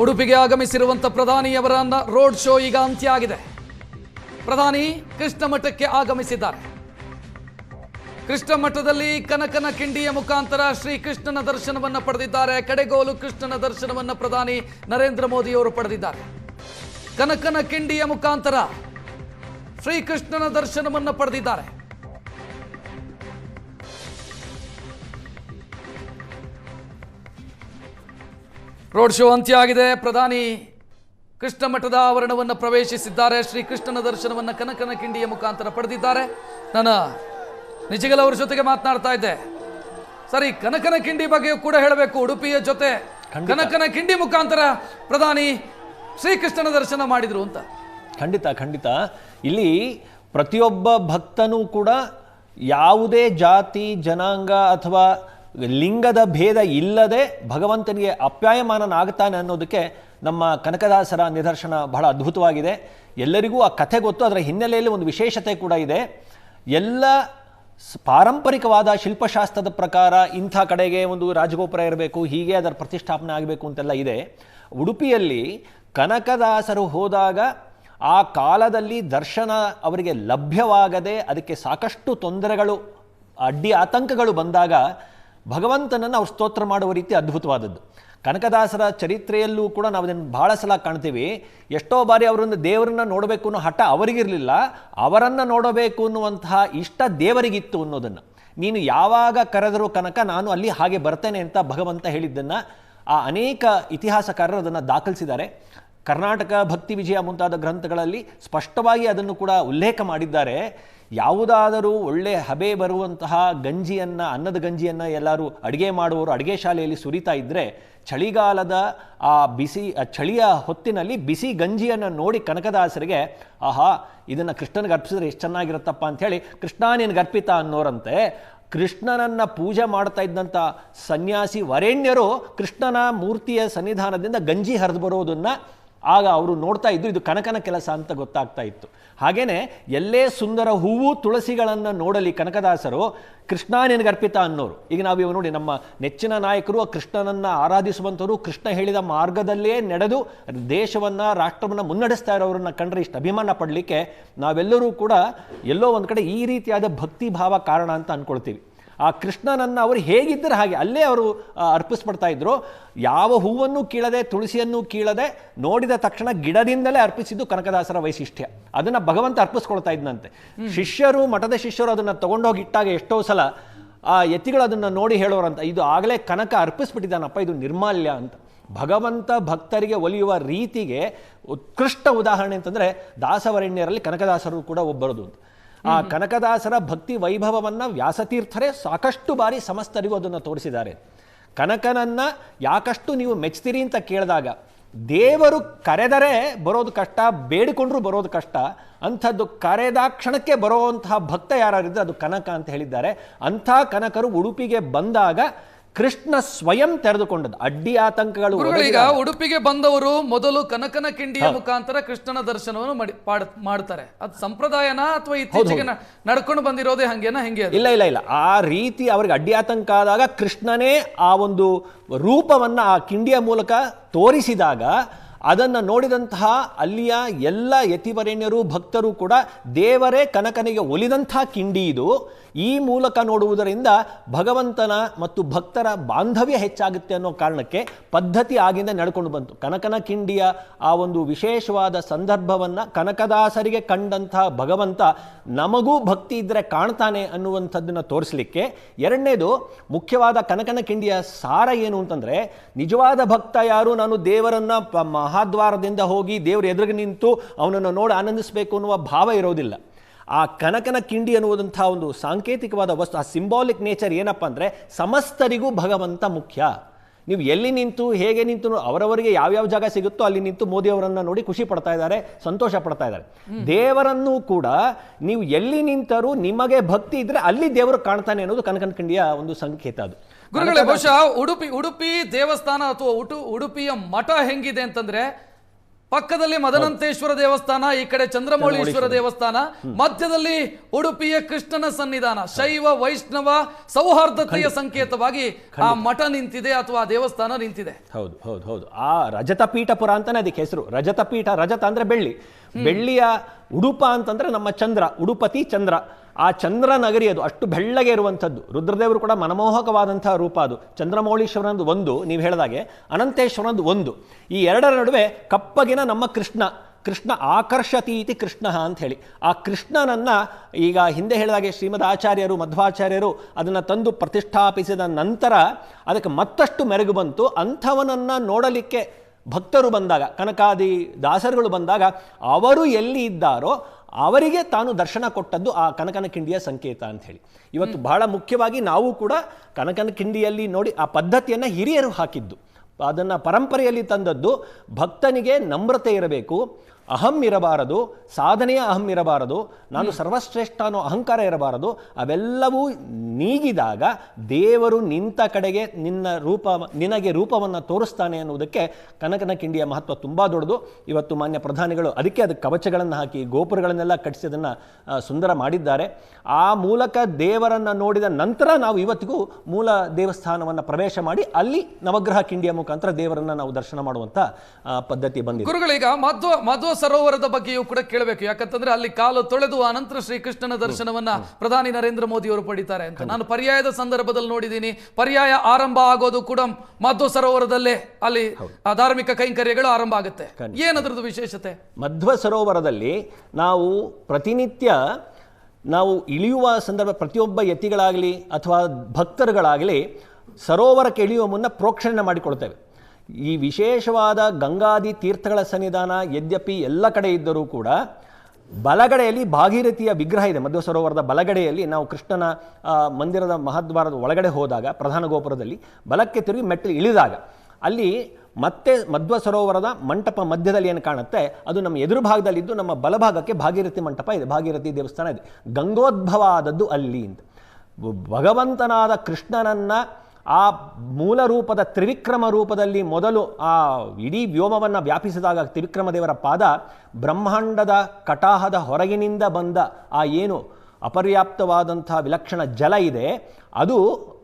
ಉಡುಪಿಗೆ ಆಗಮಿಸಿರುವಂಥ ಪ್ರಧಾನಿಯವರ road show ಈಗ ಅಂತ್ಯ ಆಗಿದೆ ಪ್ರಧಾನಿ ಕೃಷ್ಣ ಮಠಕ್ಕೆ ಆಗಮಿಸಿದ್ದಾರೆ. ಕೃಷ್ಣ ಮಠದಲ್ಲಿ ಕನಕನ ಕಿಂಡಿಯ ಮುಖಾಂತರ ಶ್ರೀ ಕೃಷ್ಣನ ದರ್ಶನವನ್ನು ಪಡೆದಿದ್ದಾರೆ. ಕಡೆಗೋಲು ಕೃಷ್ಣನ ದರ್ಶನವನ್ನು ಪ್ರಧಾನಿ ನರೇಂದ್ರ ಮೋದಿಯವರು ಪಡೆದಿದ್ದಾರೆ. ಕನಕನ ಕಿಂಡಿಯ ಮುಖಾಂತರ ಶ್ರೀಕೃಷ್ಣನ ದರ್ಶನವನ್ನು ಪಡೆದಿದ್ದಾರೆ. ರೋಡ್ ಶೋ ಅಂತ್ಯ ಆಗಿದೆ ಪ್ರಧಾನಿ ಕೃಷ್ಣ ಮಠದ ಆವರಣವನ್ನು ಪ್ರವೇಶಿಸಿದ್ದಾರೆ. ಶ್ರೀ ಕೃಷ್ಣನ ದರ್ಶನವನ್ನು ಕನಕನ ಕಿಂಡಿಯ ಮುಖಾಂತರ ಪಡೆದಿದ್ದಾರೆ. ನಾನು ನಿಜಗಲ್ ಅವರ ಜೊತೆಗೆ ಮಾತನಾಡ್ತಾ ಇದ್ದೆ. ಸರಿ ಕನಕನ ಕಿಂಡಿ ಬಗ್ಗೆಯೂ ಕೂಡ ಹೇಳಬೇಕು. ಉಡುಪಿಯ ಜೊತೆ ಕನಕನ ಕಿಂಡಿ ಮುಖಾಂತರ ಪ್ರಧಾನಿ ಶ್ರೀಕೃಷ್ಣನ ದರ್ಶನ ಮಾಡಿದ್ರು ಅಂತ. ಖಂಡಿತ ಖಂಡಿತ. ಇಲ್ಲಿ ಪ್ರತಿಯೊಬ್ಬ ಭಕ್ತನೂ ಕೂಡ ಯಾವುದೇ ಜಾತಿ ಜನಾಂಗ ಅಥವಾ ಲಿಂಗದ ಭೇದ ಇಲ್ಲದೆ ಭಗವಂತನಿಗೆ ಅಪ್ಯಾಯಮಾನನಾಗ್ತಾನೆ ಅನ್ನೋದಕ್ಕೆ ನಮ್ಮ ಕನಕದಾಸರ ನಿದರ್ಶನ ಬಹಳ ಅದ್ಭುತವಾಗಿದೆ. ಎಲ್ಲರಿಗೂ ಆ ಕಥೆ ಗೊತ್ತು, ಅದರ ಹಿನ್ನೆಲೆಯಲ್ಲಿ ಒಂದು ವಿಶೇಷತೆ ಕೂಡ ಇದೆ. ಎಲ್ಲ ಪಾರಂಪರಿಕವಾದ ಶಿಲ್ಪಶಾಸ್ತ್ರದ ಪ್ರಕಾರ ಇಂಥ ಕಡೆಗೆ ಒಂದು ರಾಜಗೋಪುರ ಇರಬೇಕು, ಹೀಗೆ ಅದರ ಪ್ರತಿಷ್ಠಾಪನೆ ಆಗಬೇಕು ಅಂತೆಲ್ಲ ಇದೆ. ಉಡುಪಿಯಲ್ಲಿ ಕನಕದಾಸರು ಹೋದಾಗ ಆ ಕಾಲದಲ್ಲಿ ದರ್ಶನ ಅವರಿಗೆ ಲಭ್ಯವಾಗದೆ ಅದಕ್ಕೆ ಸಾಕಷ್ಟು ತೊಂದರೆಗಳು, ಅಡ್ಡಿ ಆತಂಕಗಳು ಬಂದಾಗ ಭಗವಂತನನ್ನು ಅವ್ರು ಸ್ತೋತ್ರ ಮಾಡುವ ರೀತಿ ಅದ್ಭುತವಾದದ್ದು. ಕನಕದಾಸರ ಚರಿತ್ರೆಯಲ್ಲೂ ಕೂಡ ನಾವು ಅದನ್ನು ಭಾಳ ಸಲ ಕಾಣ್ತೀವಿ. ಎಷ್ಟೋ ಬಾರಿ ಅವರನ್ನು ದೇವರನ್ನ ನೋಡಬೇಕು ಅನ್ನೋ ಹಠ ಅವರಿಗಿರಲಿಲ್ಲ. ಅವರನ್ನು ನೋಡಬೇಕು ಅನ್ನುವಂತಹ ಇಷ್ಟ ದೇವರಿಗಿತ್ತು ಅನ್ನೋದನ್ನು. ನೀನು ಯಾವಾಗ ಕರೆದರೂ ಕನಕ ನಾನು ಅಲ್ಲಿ ಹಾಗೆ ಬರ್ತೇನೆ ಅಂತ ಭಗವಂತ ಹೇಳಿದ್ದನ್ನು ಆ ಅನೇಕ ಇತಿಹಾಸಕಾರರು ಅದನ್ನು ದಾಖಲಿಸಿದ್ದಾರೆ. ಕರ್ನಾಟಕ ಭಕ್ತಿ ವಿಜಯ ಮುಂತಾದ ಗ್ರಂಥಗಳಲ್ಲಿ ಸ್ಪಷ್ಟವಾಗಿ ಅದನ್ನು ಕೂಡ ಉಲ್ಲೇಖ ಮಾಡಿದ್ದಾರೆ. ಯಾವುದಾದರೂ ಒಳ್ಳೆ ಹಬೆ ಬರುವಂತಹ ಗಂಜಿಯನ್ನು, ಅನ್ನದ ಗಂಜಿಯನ್ನು ಎಲ್ಲರೂ ಅಡುಗೆ ಮಾಡುವವರು ಅಡುಗೆ ಶಾಲೆಯಲ್ಲಿ ಸುರಿತಾ ಇದ್ದರೆ ಚಳಿಗಾಲದ ಆ ಬಿಸಿ ಚಳಿಯ ಹೊತ್ತಿನಲ್ಲಿ ಬಿಸಿ ಗಂಜಿಯನ್ನು ನೋಡಿ ಕನಕದಾಸರಿಗೆ, ಆಹಾ, ಇದನ್ನು ಕೃಷ್ಣನಿಗೆ ಅರ್ಪಿಸಿದ್ರೆ ಎಷ್ಟು ಚೆನ್ನಾಗಿರುತ್ತಪ್ಪ ಅಂಥೇಳಿ ಕೃಷ್ಣ ನಿನಗೆ ಅರ್ಪಿತ ಅನ್ನೋರಂತೆ, ಕೃಷ್ಣನನ್ನು ಪೂಜೆ ಮಾಡ್ತಾ ಇದ್ದಂಥ ಸನ್ಯಾಸಿ ವರೇಣ್ಯರು ಕೃಷ್ಣನ ಮೂರ್ತಿಯ ಸನ್ನಿಧಾನದಿಂದ ಗಂಜಿ ಹರಿದು ಬರೋದನ್ನ ಆಗ ಅವರು ನೋಡ್ತಾ ಇದ್ರು ಇದು ಕನಕನ ಕೆಲಸ ಅಂತ ಗೊತ್ತಾಗ್ತಾ ಇತ್ತು. ಹಾಗೇನೆ ಎಲ್ಲೇ ಸುಂದರ ಹೂವು ತುಳಸಿಗಳನ್ನು ನೋಡಲಿ ಕನಕದಾಸರು, ಕೃಷ್ಣ ನಿನಗರ್ಪಿತ ಅನ್ನೋರು. ಈಗ ನಾವು ಇವ ನೋಡಿ ನಮ್ಮ ನೆಚ್ಚಿನ ನಾಯಕರು ಕೃಷ್ಣನನ್ನು ಆರಾಧಿಸುವಂಥವರು, ಕೃಷ್ಣ ಹೇಳಿದ ಮಾರ್ಗದಲ್ಲೇ ನಡೆದು ದೇಶವನ್ನು, ರಾಷ್ಟ್ರವನ್ನು ಮುನ್ನಡೆಸ್ತಾ ಇರೋರನ್ನ ಕಂಡ್ರೆ ಇಷ್ಟು ಅಭಿಮಾನ ಪಡಲಿಕ್ಕೆ ನಾವೆಲ್ಲರೂ ಕೂಡ ಎಲ್ಲೋ ಒಂದು ಕಡೆ ಈ ರೀತಿಯಾದ ಭಕ್ತಿ ಭಾವ ಕಾರಣ ಅಂತ ಅನ್ಕೊಳ್ತೀವಿ. ಆ ಕೃಷ್ಣನನ್ನು ಅವರು ಹೇಗಿದ್ದರೆ ಹಾಗೆ ಅಲ್ಲೇ ಅವರು ಅರ್ಪಿಸ್ಬಿಡ್ತಾ ಇದ್ರು. ಯಾವ ಹೂವನ್ನು ಕೀಳದೆ ತುಳಸಿಯನ್ನು ಕೀಳದೆ ನೋಡಿದ ತಕ್ಷಣ ಗಿಡದಿಂದಲೇ ಅರ್ಪಿಸಿದ್ದು ಕನಕದಾಸರ ವೈಶಿಷ್ಟ್ಯ. ಅದನ್ನು ಭಗವಂತ ಅರ್ಪಿಸ್ಕೊಳ್ತಾ ಇದ್ದಂತೆ ಶಿಷ್ಯರು ಮಠದ ಶಿಷ್ಯರು ಅದನ್ನು ತಗೊಂಡೋಗಿ ಇಟ್ಟಾಗ ಎಷ್ಟೋ ಸಲ ಆ ಯತಿಗಳು ಅದನ್ನು ನೋಡಿ ಹೇಳೋರಂತ ಇದು ಆಗಲೇ ಕನಕ ಅರ್ಪಿಸ್ಬಿಟ್ಟಿದ್ದಾನಪ್ಪ ಇದು ನಿರ್ಮಾಲ್ಯ ಅಂತ. ಭಗವಂತ ಭಕ್ತರಿಗೆ ಒಲಿಯುವ ರೀತಿಗೆ ಉತ್ಕೃಷ್ಟ ಉದಾಹರಣೆ ಅಂತಂದರೆ ದಾಸವರಣ್ಯರಲ್ಲಿ ಕನಕದಾಸರು ಕೂಡ ಒಬ್ಬರದು ಅಂತ. ಆ ಕನಕದಾಸರ ಭಕ್ತಿ ವೈಭವವನ್ನ ವ್ಯಾಸತೀರ್ಥರೇ ಸಾಕಷ್ಟು ಬಾರಿ ಸಮಸ್ತರಿಗೂ ಅದನ್ನು ತೋರಿಸಿದ್ದಾರೆ. ಕನಕನನ್ನ ಯಾಕಷ್ಟು ನೀವು ಮೆಚ್ತೀರಿ ಅಂತ ಕೇಳಿದಾಗ ದೇವರು ಕರೆದರೆ ಬರೋದು ಕಷ್ಟ ಬೇಡಿಕೊಂಡ್ರೂ ಬರೋದು ಕಷ್ಟ ಅಂಥದ್ದು ಕರೆದಾಕ್ಷಣಕ್ಕೆ ಕ್ಷಣಕ್ಕೆ ಬರುವಂತಹ ಭಕ್ತ ಯಾರಿದ್ರೆ ಅದು ಕನಕ ಅಂತ ಹೇಳಿದ್ದಾರೆ. ಅಂಥ ಕನಕರು ಉಡುಪಿಗೆ ಬಂದಾಗ ಕೃಷ್ಣ ಸ್ವಯಂ ತೆರೆದುಕೊಂಡದ್ದು ಅಡ್ಡಿ ಆತಂಕಗಳು ಈಗ ಉಡುಪಿಗೆ ಬಂದವರು ಮೊದಲು ಕನಕನ ಕಿಂಡಿಯ ಮುಖಾಂತರ ಕೃಷ್ಣನ ದರ್ಶನವನ್ನು ಮಾಡಿ- ಮಾಡ್ತಾರೆ. ಅದು ಸಂಪ್ರದಾಯನ ಅಥವಾ ಇತ್ತೀಚೆಗೆ ನಡ್ಕೊಂಡು ಬಂದಿರೋದೇ ಹಂಗೇನ ಹೆಂಗೆ ಇಲ್ಲ ಇಲ್ಲ ಇಲ್ಲ. ಆ ರೀತಿ ಅವರಿಗೆ ಅಡ್ಡಿ ಆತಂಕ ಆದಾಗ ಕೃಷ್ಣನೇ ಆ ಒಂದು ರೂಪವನ್ನು ಆ ಕಿಂಡಿಯ ಮೂಲಕ ತೋರಿಸಿದಾಗ ಅದನ್ನು ನೋಡಿದಂತಹ ಅಲ್ಲಿಯ ಎಲ್ಲ ಯತಿವರೇಣ್ಯರು ಭಕ್ತರು ಕೂಡ ದೇವರೇ ಕನಕನಿಗೆ ಒಲಿದಂತಹ ಕಿಂಡಿ ಇದು. ಈ ಮೂಲಕ ನೋಡುವುದರಿಂದ ಭಗವಂತನ ಮತ್ತು ಭಕ್ತರ ಬಾಂಧವ್ಯ ಹೆಚ್ಚಾಗುತ್ತೆ ಅನ್ನೋ ಕಾರಣಕ್ಕೆ ಪದ್ಧತಿ ಆಗಿಂದ ನಡ್ಕೊಂಡು ಬಂತು. ಕನಕನ ಕಿಂಡಿಯ ಆ ಒಂದು ವಿಶೇಷವಾದ ಸಂದರ್ಭವನ್ನು ಕನಕದಾಸರಿಗೆ ಕಂಡಂತಹ ಭಗವಂತ ನಮಗೂ ಭಕ್ತಿ ಇದ್ದರೆ ಕಾಣ್ತಾನೆ ಅನ್ನುವಂಥದ್ದನ್ನು ತೋರಿಸಲಿಕ್ಕೆ ಎರಡನೇದು ಮುಖ್ಯವಾದ ಕನಕನ ಕಿಂಡಿಯ ಸಾರ ಏನು ಅಂತಂದರೆ ನಿಜವಾದ ಭಕ್ತ ಯಾರು? ನಾನು ದೇವರನ್ನ ಮಹಾದ್ವಾರದಿಂದ ಹೋಗಿ ದೇವರ ಎದುರಿಗೆ ನಿಂತು ಅವನನ್ನು ನೋಡಿ ಆನಂದಿಸಬೇಕು ಅನ್ನುವ ಭಾವ ಇರೋದಿಲ್ಲ. ಆ ಕನಕನ ಕಿಂಡಿ ಅನ್ನುವುದಂಥ ಒಂದು ಸಾಂಕೇತಿಕವಾದ ವಸ್ತು ಆ ಸಿಂಬಾಲಿಕ್ ನೇಚರ್ ಏನಪ್ಪ ಅಂದರೆ ಸಮಸ್ತರಿಗೂ ಭಗವಂತ ಮುಖ್ಯ. ನೀವು ಎಲ್ಲಿ ನಿಂತು ಹೇಗೆ ನಿಂತು ಅವರವರಿಗೆ ಯಾವ್ಯಾವ ಜಾಗ ಸಿಗುತ್ತೋ ಅಲ್ಲಿ ನಿಂತು ಮೋದಿ ಅವರನ್ನ ನೋಡಿ ಖುಷಿ ಪಡ್ತಾ ಇದ್ದಾರೆ ಸಂತೋಷ ಪಡ್ತಾ ಇದ್ದಾರೆ. ದೇವರನ್ನು ಕೂಡ ನೀವು ಎಲ್ಲಿ ನಿಂತರೂ ನಿಮಗೆ ಭಕ್ತಿ ಇದ್ರೆ ಅಲ್ಲಿ ದೇವರು ಕಾಣ್ತಾನೆ ಅನ್ನೋದು ಕನಕನ ಕಿಂಡಿಯ ಒಂದು ಸಂಕೇತ ಅದು. ಗುರುಗಳೇ ಬಹುಶಃ ಉಡುಪಿ ಉಡುಪಿ ದೇವಸ್ಥಾನ ಅಥವಾ ಉಟು ಉಡುಪಿಯ ಮಠ ಹೆಂಗಿದೆ ಅಂತಂದ್ರೆ ಪಕ್ಕದಲ್ಲಿ ಮದನಂತೇಶ್ವರ ದೇವಸ್ಥಾನ ಈ ಕಡೆ ಚಂದ್ರಮೌಳೀಶ್ವರ ದೇವಸ್ಥಾನ ಮಧ್ಯದಲ್ಲಿ ಉಡುಪಿಯ ಕೃಷ್ಣನ ಸನ್ನಿಧಾನ ಶೈವ ವೈಷ್ಣವ ಸೌಹಾರ್ದತೆಯ ಸಂಕೇತವಾಗಿ ಆ ಮಠ ನಿಂತಿದೆ ಅಥವಾ ಆ ದೇವಸ್ಥಾನ ನಿಂತಿದೆ. ಹೌದು ಹೌದು ಹೌದು. ಆ ರಜತ ಪೀಠಪುರ ಅಂತಾನೆ ಅದಕ್ಕೆ ಹೆಸರು. ರಜತ ಪೀಠ ರಜತ ಅಂದ್ರೆ ಬೆಳ್ಳಿ. ಬೆಳ್ಳಿಯ ಉಡುಪ ಅಂತಂದ್ರೆ ನಮ್ಮ ಚಂದ್ರ ಉಡುಪತಿ ಚಂದ್ರ. ಆ ಚಂದ್ರ ನಗರಿ ಅದು ಅಷ್ಟು ಬೆಳ್ಳಗೆ ಇರುವಂಥದ್ದು. ರುದ್ರದೇವರು ಕೂಡ ಮನಮೋಹಕವಾದಂತಹ ರೂಪ ಅದು. ಚಂದ್ರಮೌಳೀಶ್ವರನದು ಒಂದು, ನೀವು ಹೇಳಿದಾಗೆ. ಅನಂತೇಶ್ವರನದು ಒಂದು. ಈ ಎರಡರ ನಡುವೆ ಕಪ್ಪಗಿನ ನಮ್ಮ ಕೃಷ್ಣ. ಕೃಷ್ಣ ಆಕರ್ಷತಿ ಇತಿ ಕೃಷ್ಣ ಅಂತ ಹೇಳಿ. ಆ ಕೃಷ್ಣನನ್ನು ಈಗ ಹಿಂದೆ ಹೇಳಿದಾಗೆ ಶ್ರೀಮದ್ ಆಚಾರ್ಯರು, ಮಧ್ವಾಚಾರ್ಯರು ಅದನ್ನು ತಂದು ಪ್ರತಿಷ್ಠಾಪಿಸಿದ ನಂತರ ಅದಕ್ಕೆ ಮತ್ತಷ್ಟು ಮೆರುಗು ಬಂತು. ಅಂಥವನನ್ನು ನೋಡಲಿಕ್ಕೆ ಭಕ್ತರು ಬಂದಾಗ, ಕನಕಾದಿ ದಾಸರುಗಳು ಬಂದಾಗ, ಅವರು ಎಲ್ಲಿ ಇದ್ದಾರೋ ಅವರಿಗೆ ತಾನು ದರ್ಶನ ಕೊಟ್ಟದ್ದು ಆ ಕನಕನ ಕಿಂಡಿಯ ಸಂಕೇತ ಅಂತ ಹೇಳಿ. ಇವತ್ತು ಬಹಳ ಮುಖ್ಯವಾಗಿ ನಾವು ಕೂಡ ಕನಕನ ಕಿಂಡಿಯಲ್ಲಿ ನೋಡಿ ಆ ಪದ್ಧತಿಯನ್ನು ಹಿರಿಯರು ಹಾಕಿದ್ದು. ಅದನ್ನು ಪರಂಪರೆಯಲ್ಲಿ ತಂದದ್ದು ಭಕ್ತನಿಗೆ ನಮ್ರತೆ ಇರಬೇಕು ಅಹಂ ಇರಬಾರದು ಸಾಧನೆಯ ಅಹಂ ಇರಬಾರದು ನಾನು ಸರ್ವಶ್ರೇಷ್ಠ ಅನ್ನೋ ಅಹಂಕಾರ ಇರಬಾರದು ಅವೆಲ್ಲವೂ ನೀಗಿದಾಗ ದೇವರು ನಿಂತ ಕಡೆಗೆ ನಿನ್ನ ರೂಪ ನಿನಗೆ ರೂಪವನ್ನು ತೋರಿಸ್ತಾನೆ ಅನ್ನುವುದಕ್ಕೆ ಕನಕನ ಕಿಂಡಿಯ ಮಹತ್ವ ತುಂಬ ದೊಡ್ಡದು. ಇವತ್ತು ಮಾನ್ಯ ಪ್ರಧಾನಿಗಳು ಅದಕ್ಕೆ ಅದು ಕವಚಗಳನ್ನು ಹಾಕಿ ಗೋಪುರಗಳನ್ನೆಲ್ಲ ಕಟ್ಟಿಸಿ ಅದನ್ನು ಸುಂದರ ಮಾಡಿದ್ದಾರೆ. ಆ ಮೂಲಕ ದೇವರನ್ನು ನೋಡಿದ ನಂತರ ನಾವು ಇವತ್ತಿಗೂ ಮೂಲ ದೇವಸ್ಥಾನವನ್ನು ಪ್ರವೇಶ ಮಾಡಿ ಅಲ್ಲಿ ನವಗ್ರಹ ಕಿಂಡಿಯ ಮುಖಾಂತರ ದೇವರನ್ನು ನಾವು ದರ್ಶನ ಮಾಡುವಂಥ ಪದ್ಧತಿ ಬಂದಿದೆ. ಗುರುಗಳೀಗ ಮಧ್ವ ಮಧ್ವ ಸರೋವರದ ಬಗ್ಗೆಯೂ ಕೂಡ ಕೇಳಬೇಕು. ಯಾಕಂತಂದ್ರೆ ಅಲ್ಲಿ ಕಾಲು ತೊಳೆದು ಅನಂತರ ಶ್ರೀಕೃಷ್ಣನ ದರ್ಶನವನ್ನ ಪ್ರಧಾನಿ ನರೇಂದ್ರ ಮೋದಿ ಅವರು ಪಡಿತಾರೆ ಅಂತ. ನಾನು ಪರ್ಯಾಯದ ಸಂದರ್ಭದಲ್ಲಿ ನೋಡಿದ್ದೀನಿ. ಪರ್ಯಾಯ ಆರಂಭ ಆಗೋದು ಕೂಡ ಮಧ್ವ ಸರೋವರದಲ್ಲೇ ಅಲ್ಲಿ ಆ ಧಾರ್ಮಿಕ ಕೈಂಕರ್ಯಗಳು ಆರಂಭ ಆಗುತ್ತೆ. ಏನದ್ರದ್ದು ವಿಶೇಷತೆ? ಮಧ್ವ ಸರೋವರದಲ್ಲಿ ನಾವು ಪ್ರತಿನಿತ್ಯ ನಾವು ಇಳಿಯುವ ಸಂದರ್ಭ ಪ್ರತಿಯೊಬ್ಬ ಯತಿಗಳಾಗಲಿ ಅಥವಾ ಭಕ್ತರುಗಳಾಗಲಿ ಸರೋವರಕ್ಕೆ ಇಳಿಯುವ ಮುನ್ನ ಪ್ರೋಕ್ಷಣೆ ಮಾಡಿಕೊಳ್ತೇವೆ. ಈ ವಿಶೇಷವಾದ ಗಂಗಾದಿ ತೀರ್ಥಗಳ ಸನ್ನಿಧಾನ, ಯದ್ಯಪಿ ಎಲ್ಲ ಕಡೆ ಇದ್ದರೂ ಕೂಡ ಬಲಗಡೆಯಲ್ಲಿ ಭಾಗೀರಥಿಯ ವಿಗ್ರಹ ಇದೆ. ಮಧ್ಯ ಸರೋವರದ ಬಲಗಡೆಯಲ್ಲಿ ನಾವು ಕೃಷ್ಣನ ಮಂದಿರದ ಮಹದ್ವಾರದ ಒಳಗಡೆ ಹೋದಾಗ, ಪ್ರಧಾನ ಗೋಪುರದಲ್ಲಿ ಬಲಕ್ಕೆ ತಿರುಗಿ ಮೆಟ್ಟಲು ಇಳಿದಾಗ ಅಲ್ಲಿ ಮತ್ತೆ ಮಧ್ವ ಸರೋವರದ ಮಂಟಪ ಮಧ್ಯದಲ್ಲಿ ಏನು ಕಾಣುತ್ತೆ? ಅದು ನಮ್ಮ ಎದುರು ಭಾಗದಲ್ಲಿದ್ದು ನಮ್ಮ ಬಲಭಾಗಕ್ಕೆ ಭಾಗೀರಥಿ ಮಂಟಪ ಇದೆ. ಭಾಗೀರಥಿ ದೇವಸ್ಥಾನ ಇದೆ. ಗಂಗೋದ್ಭವ ಆದದ್ದು ಅಲ್ಲಿ ಅಂತ. ಭಗವಂತನಾದ ಕೃಷ್ಣನನ್ನ ಆ ಮೂಲ ರೂಪದ ತ್ರಿವಿಕ್ರಮ ರೂಪದಲ್ಲಿ ಮೊದಲು ಆ ಇಡೀ ವ್ಯೋಮವನ್ನು ವ್ಯಾಪಿಸಿದಾಗ ತ್ರಿವಿಕ್ರಮ ದೇವರ ಪಾದ ಬ್ರಹ್ಮಾಂಡದ ಕಟಾಹದ ಹೊರಗಿನಿಂದ ಬಂದ ಆ ಏನು ಅಪರ್ಯಾಪ್ತವಾದಂಥ ವಿಲಕ್ಷಣ ಜಲ ಇದೆ, ಅದು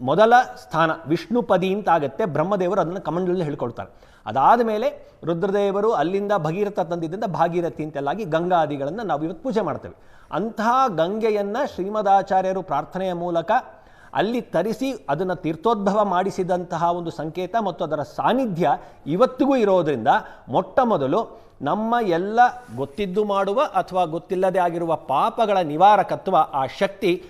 ಮೊದಲ ಸ್ಥಾನ ವಿಷ್ಣುಪದಿ ಅಂತ ಆಗುತ್ತೆ ಬ್ರಹ್ಮದೇವರು ಅದನ್ನು ಕಮಂಡಲಲ್ಲಿ ಹೇಳ್ಕೊಳ್ತಾರೆ. ಅದಾದ ಮೇಲೆ ರುದ್ರದೇವರು ಅಲ್ಲಿಂದ ಭಗೀರಥ ತಂದಿದ್ದರಿಂದ ಭಾಗೀರಥಿ ಅಂತೆಲ್ಲಾಗಿ ಗಂಗಾದಿಗಳನ್ನು ನಾವು ಇವತ್ತು ಪೂಜೆ ಮಾಡ್ತೇವೆ. ಅಂತಹ ಗಂಗೆಯನ್ನು ಶ್ರೀಮದಾಚಾರ್ಯರು ಪ್ರಾರ್ಥನೆಯ ಮೂಲಕ ಅಲ್ಲಿ ತರಿಸಿ ಅದನ್ನು ತೀರ್ಥೋದ್ಭವ ಮಾಡಿಸಿದಂತಹ ಒಂದು ಸಂಕೇತ ಮತ್ತು ಅದರ ಸಾನ್ನಿಧ್ಯ ಇವತ್ತಿಗೂ ಇರೋದರಿಂದ ಮೊಟ್ಟ ಮೊದಲು ನಮ್ಮ ಎಲ್ಲ ಗೊತ್ತಿದ್ದು ಮಾಡುವ ಅಥವಾ ಗೊತ್ತಿಲ್ಲದೆ ಆಗಿರುವ ಪಾಪಗಳ ನಿವಾರಕತ್ವ ಆ ಶಕ್ತಿ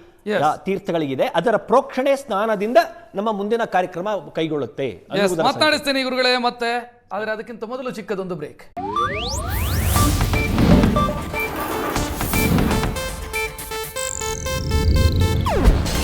ತೀರ್ಥಗಳಿಗಿದೆ. ಅದರ ಪ್ರೋಕ್ಷಣೆ ಸ್ನಾನದಿಂದ ನಮ್ಮ ಮುಂದಿನ ಕಾರ್ಯಕ್ರಮ ಕೈಗೊಳ್ಳುತ್ತೆ ಮಾತಾಡಿಸ್ತೇನೆ ಮಾತನಾಡಿಸ್ತೇನೆ ಗುರುಗಳೇ ಮತ್ತೆ ಆದರೆ ಅದಕ್ಕಿಂತ ಮೊದಲು ಚಿಕ್ಕದೊಂದು ಬ್ರೇಕ್